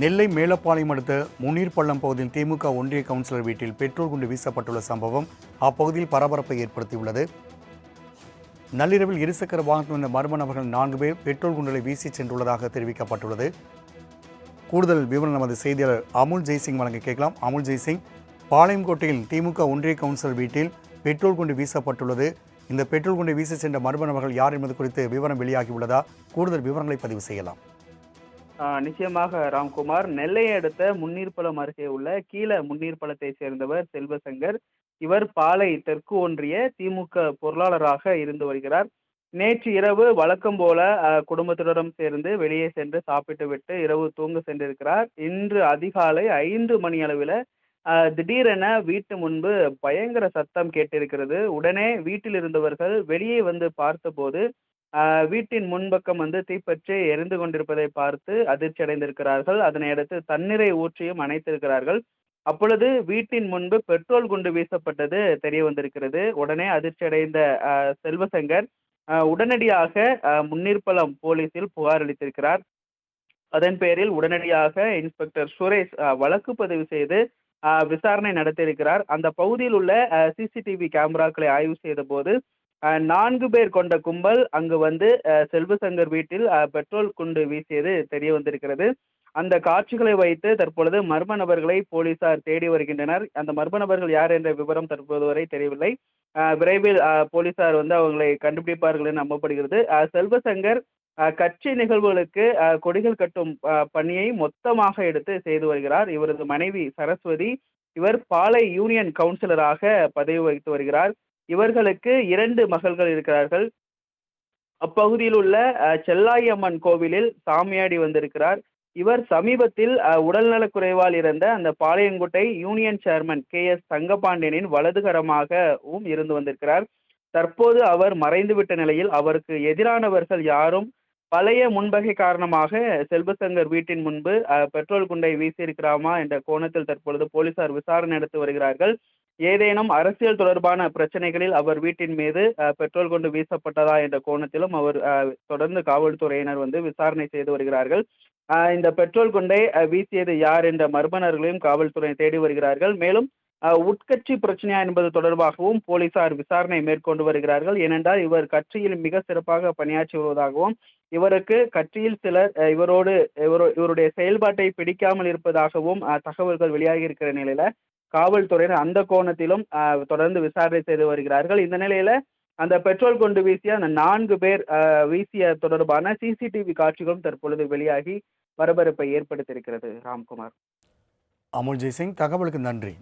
நெல்லை மேலப்பாளையம் அடுத்த முன்னீர் பள்ளம் பகுதியில் திமுக ஒன்றிய கவுன்சிலர் வீட்டில் பெட்ரோல் குண்டு வீசப்பட்டுள்ள சம்பவம் அப்பகுதியில் பரபரப்பை ஏற்படுத்தியுள்ளது. நள்ளிரவில் இருசக்கர வாகனத்தில் வந்த மர்ம நபர்கள் நான்கு பேர் பெட்ரோல் குண்டுகளை வீசி சென்றுள்ளதாக தெரிவிக்கப்பட்டுள்ளது. கூடுதல் விவரம் நமது செய்தியாளர் அமுல் ஜெய்சிங் வழங்க கேட்கலாம். அமுல் ஜெய்சிங் பாளையங்கோட்டையில் திமுக ஒன்றிய கவுன்சிலர் வீட்டில் பெட்ரோல் குண்டு வீசப்பட்டுள்ளது. இந்த பெட்ரோல் குண்டை வீசி சென்ற மர்ம நபர்கள் யார் என்பது குறித்து விவரம் வெளியாகியுள்ளதா? கூடுதல் விவரங்களை பதிவு செய்யலாம். நிச்சயமாக ராம்குமார். நெல்லையை அடுத்த முன்னீர்பலம் அருகே உள்ள கீழ முன்னீர்பலத்தை சேர்ந்தவர் செல்வசங்கர். இவர் பாலை தெற்கு ஒன்றிய திமுக பொருளாளராக இருந்து வருகிறார். நேற்று இரவு வழக்கம் போல ஆஹ் குடும்பத்தினரும் சேர்ந்து வெளியே சென்று சாப்பிட்டு விட்டு இரவு தூங்க சென்றிருக்கிறார். இன்று அதிகாலை ஐந்து மணி அளவில் திடீரென வீட்டு முன்பு பயங்கர சத்தம் கேட்டிருக்கிறது. உடனே வீட்டில் இருந்தவர்கள் வெளியே வந்து பார்த்தபோது வீட்டின் முன்பக்கம் வந்து தீப்பற்றி எரிந்து கொண்டிருப்பதை பார்த்து அதிர்ச்சி அடைந்திருக்கிறார்கள் அதனை அடுத்து தண்ணீரை ஊற்றியும் அணைத்திருக்கிறார்கள். அப்பொழுது வீட்டின் முன்பு பெட்ரோல் குண்டு வீசப்பட்டது தெரிய வந்திருக்கிறது. உடனே அதிர்ச்சி அடைந்த செல்வசங்கர் உடனடியாக முன்னிற்பலம் முன்னீர்பலம் போலீசில் புகார் அளித்திருக்கிறார். அதன் பேரில் உடனடியாக இன்ஸ்பெக்டர் சுரேஷ் வழக்கு பதிவு செய்து விசாரணை நடத்தியிருக்கிறார். அந்த பகுதியில் உள்ள சிசிடிவி கேமராக்களை ஆய்வு செய்த போது நான்கு பேர் கொண்ட கும்பல் அங்கு வந்து செல்வசங்கர் வீட்டில் பெட்ரோல் குண்டு வீசியது தெரிய வந்திருக்கிறது. அந்த காட்சிகளை வைத்து தற்பொழுது மர்ம நபர்களை போலீசார் தேடி வருகின்றனர். அந்த மர்ம நபர்கள் யார் என்ற விவரம் தற்போது வரை தெரியவில்லை. விரைவில் போலீசார் வந்து அவங்களை கண்டுபிடிப்பார்கள் என நம்பப்படுகிறது. செல்வசங்கர் கட்சி நிகழ்வுகளுக்கு கொடிகள் கட்டும் பணியை மொத்தமாக எடுத்து செய்து வருகிறார். இவரது மனைவி சரஸ்வதி. இவர் பாலை யூனியன் கவுன்சிலராக பதவி வகித்து வருகிறார். இவர்களுக்கு இரண்டு மகள்கள் இருக்கிறார்கள். அப்பகுதியில் உள்ள செல்லாயம்மன் கோவிலில் சாமியாடி வந்திருக்கிறார். இவர் சமீபத்தில் உடல்நலக்குறைவால் உடல்நலக் குறைவால் இறந்த அந்த Palayankuttai union chairman K. S. தங்கபாண்டியனின் வலதுகரமாகவும் இருந்து வந்திருக்கிறார். தற்போது அவர் மறைந்துவிட்ட நிலையில் அவருக்கு எதிரானவர்கள் யாரும் பழைய முன்பகை காரணமாக செல்வசங்கர் வீட்டின் முன்பு பெட்ரோல் குண்டை வீசியிருக்கிறாமா என்ற கோணத்தில் தற்பொழுது போலீசார் விசாரணை நடத்தி வருகிறார்கள். ஏதேனும் அரசியல் தொடர்பான பிரச்சனைகளில் அவர் வீட்டின் மீது பெட்ரோல் கொண்டு வீசப்பட்டதா என்ற கோணத்திலும் அவர் தொடர்ந்து காவல்துறையினர் வந்து விசாரணை செய்து வருகிறார்கள். இந்த பெட்ரோல் குண்டை வீசியது யார் என்ற மர்மனர்களையும் காவல்துறை தேடி வருகிறார்கள். மேலும் உட்கட்சி பிரச்சனையா என்பது தொடர்பாகவும் போலீசார் விசாரணை மேற்கொண்டு வருகிறார்கள். ஏனென்றால் இவர் கட்சியில் மிக சிறப்பாக பணியாற்றி வருவதாகவும் இவருக்கு கட்சியில் சிலர் இவரோடு இவரோ இவருடைய செயல்பாட்டை பிடிக்காமல் இருப்பதாகவும் தகவல்கள் வெளியாகி இருக்கிற நிலையில காவல்துறையினர் அந்த கோணத்திலும் தொடர்ந்து விசாரணை செய்து வருகிறார்கள். இந்த நிலையில அந்த பெட்ரோல் கொண்டு வீசிய அந்த நான்கு பேர் வீசிய தொடர்பான சிசிடிவி காட்சிகளும் தற்பொழுது வெளியாகி பரபரப்பை ஏற்படுத்தியிருக்கிறது. ராம்குமார். அமுல் ஜெய்சிங் தகவலுக்கு நன்றி.